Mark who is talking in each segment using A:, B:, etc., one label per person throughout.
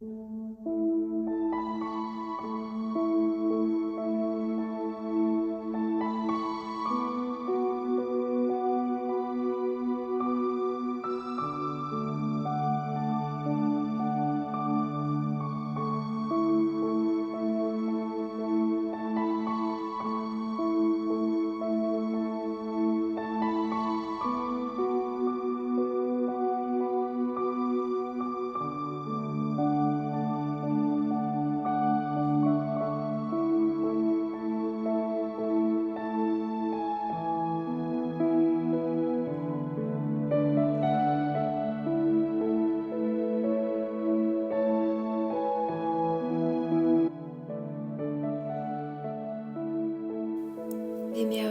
A: В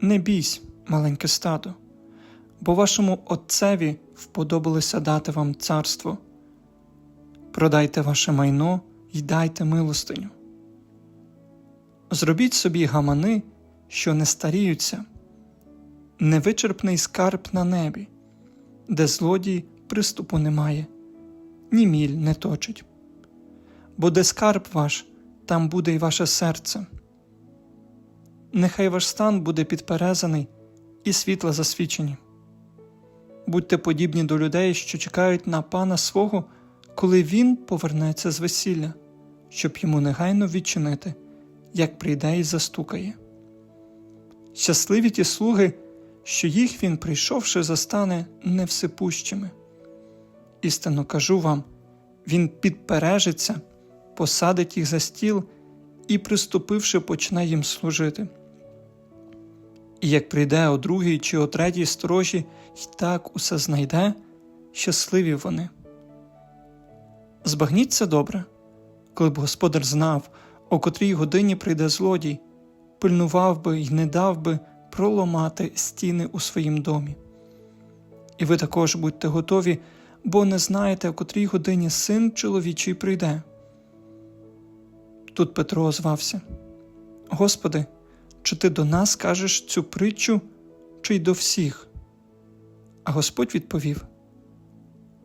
B: Не бійсь, маленьке стадо, бо вашому Отцеві вподобалося дати вам царство. Продайте ваше майно й дайте милостиню. Зробіть собі гамани, що не старіються, невичерпний скарб на небі, де злодій приступу немає, ні міль не точить. Бо де скарб ваш, там буде й ваше серце. Нехай ваш стан буде підперезаний і світла засвічені. Будьте подібні до людей, що чекають на пана свого, коли він повернеться з весілля, щоб йому негайно відчинити, як прийде і застукає. Щасливі ті слуги, що їх він, прийшовши, застане невсипущими. Істинно кажу вам, він підпережиться, посадить їх за стіл і, приступивши, почне їм служити. І як прийде о другій чи о третій сторожі й так усе знайде, щасливі вони. Збагніть це добре, коли б господар знав, о котрій годині прийде злодій, пильнував би й не дав би проломати стіни у своїм домі. І ви також будьте готові, бо не знаєте, о котрій годині син чоловічий прийде. Тут Петро озвався: Господи, чи ти до нас кажеш цю притчу, чи й до всіх? А Господь відповів: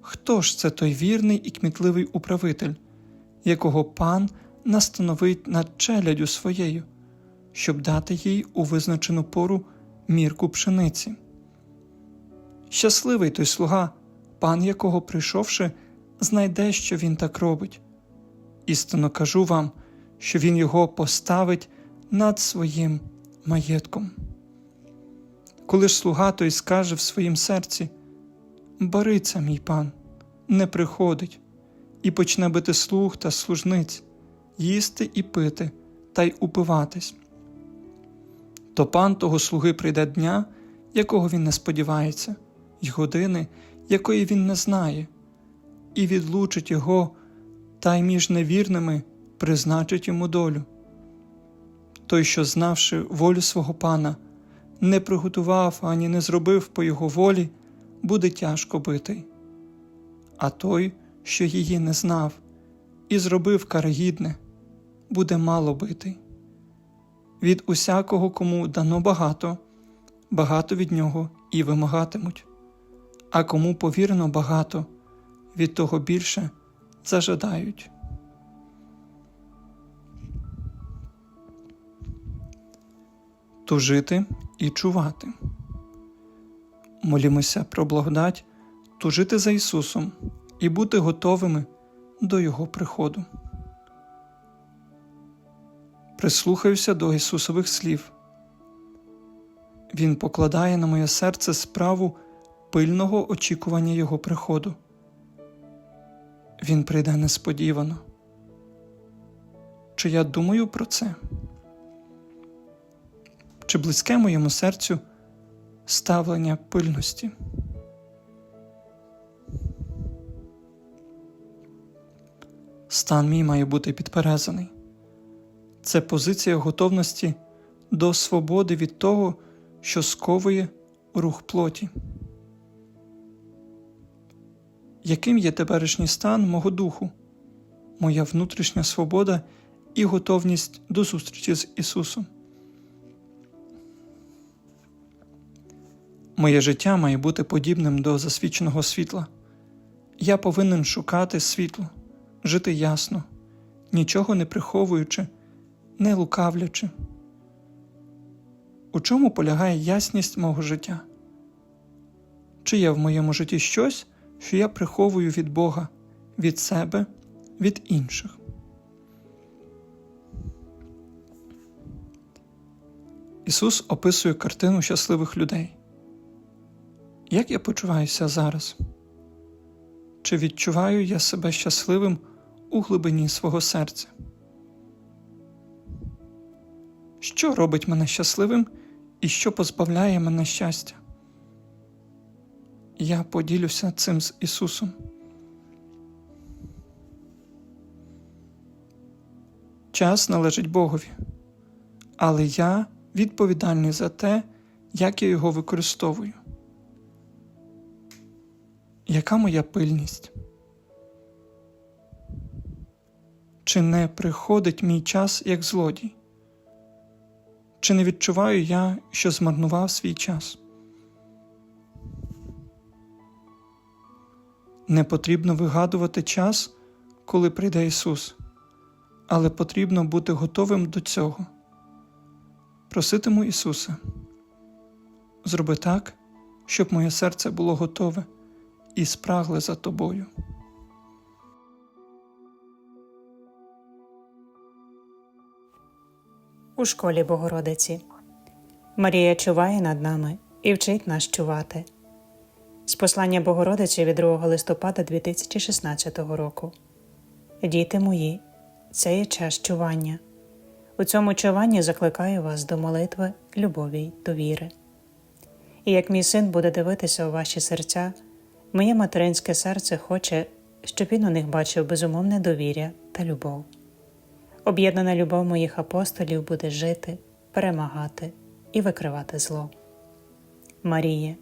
B: Хто ж це той вірний і кмітливий управитель, якого пан настановить над челядю своєю, щоб дати їй у визначену пору мірку пшениці? Щасливий той слуга, пан якого, прийшовши, знайде, що він так робить. Істинно кажу вам, що він його поставить над своїм маєтком. Коли ж слуга той скаже в своїм серці Бариться, мій пан, не приходить, і почне бити слуг та служниць, їсти і пити та й упиватись. То пан того слуги прийде дня, якого він не сподівається, й години, якої він не знає, і відлучить його, та й між невірними призначить йому долю. Той, що, знавши волю свого пана, не приготував ані не зробив по його волі, буде тяжко битий. А той, що її не знав, і зробив карагідне, буде мало битий. Від усякого, кому дано багато, багато від нього і вимагатимуть, а кому повірено багато, від того більше зажадають. Тужити і чувати. Молімося про благодать, тужити за Ісусом і бути готовими до Його приходу. прислухаюся до Ісусових слів. Він покладає на моє серце справу пильного очікування Його приходу. Він прийде несподівано. Чи я думаю про це? Чи близьке моєму серцю ставлення пильності? Стан мій має бути підперезаний. Це позиція готовності до свободи від того, що сковує рух плоті. Яким є теперішній стан мого духу, моя внутрішня свобода і готовність до зустрічі з Ісусом? Моє життя має бути подібним до засвіченого світла. Я повинен шукати світло, жити ясно, нічого не приховуючи, не лукавлячи. У чому полягає ясність мого життя? Чи є в моєму житті щось, що я приховую від Бога, від себе, від інших? Ісус описує картину щасливих людей. Як я почуваюся зараз? Чи відчуваю я себе щасливим у глибині свого серця? Що робить мене щасливим і що позбавляє мене щастя? Я поділюся цим з Ісусом. Час належить Богові, але я відповідальний за те, як я його використовую. Яка моя пильність? Чи не приходить мій час як злодій? Чи не відчуваю я, що змарнував свій час? Не потрібно вигадувати час, коли прийде Ісус, але потрібно бути готовим до цього. Проситиму Ісуса, зроби так, щоб моє серце було готове і спрагле за тобою.
C: у школі Богородиці. Марія чуває над нами і вчить нас чувати. З послання Богородиці від 2 листопада 2016 року. Діти мої, це є час чування. У цьому чуванні закликаю вас до молитви, любові й довіри. І як мій син буде дивитися у ваші серця, моє материнське серце хоче, щоб він у них бачив безумовне довір'я та любов. Об'єднана любов моїх апостолів буде жити, перемагати і викривати зло. Маріє,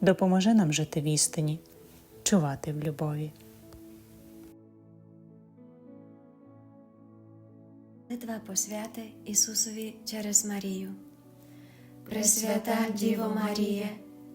C: допоможи нам жити в істині, чувати в любові.
A: Молитва посвяти Ісусові через Марію. Пресвята Діво Маріє,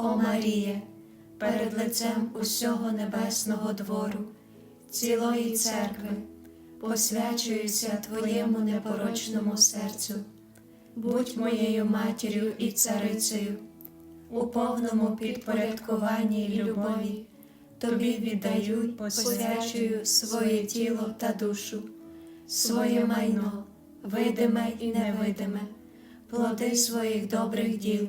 A: О Маріє, перед лицем усього небесного двору, цілої церкви, посвячуюся Твоєму непорочному серцю, будь моєю матір'ю і царицею, у повному підпорядкуванні й любові, Тобі віддаю й посвячую своє тіло та душу, своє майно, видиме і невидиме, плоди своїх добрих діл,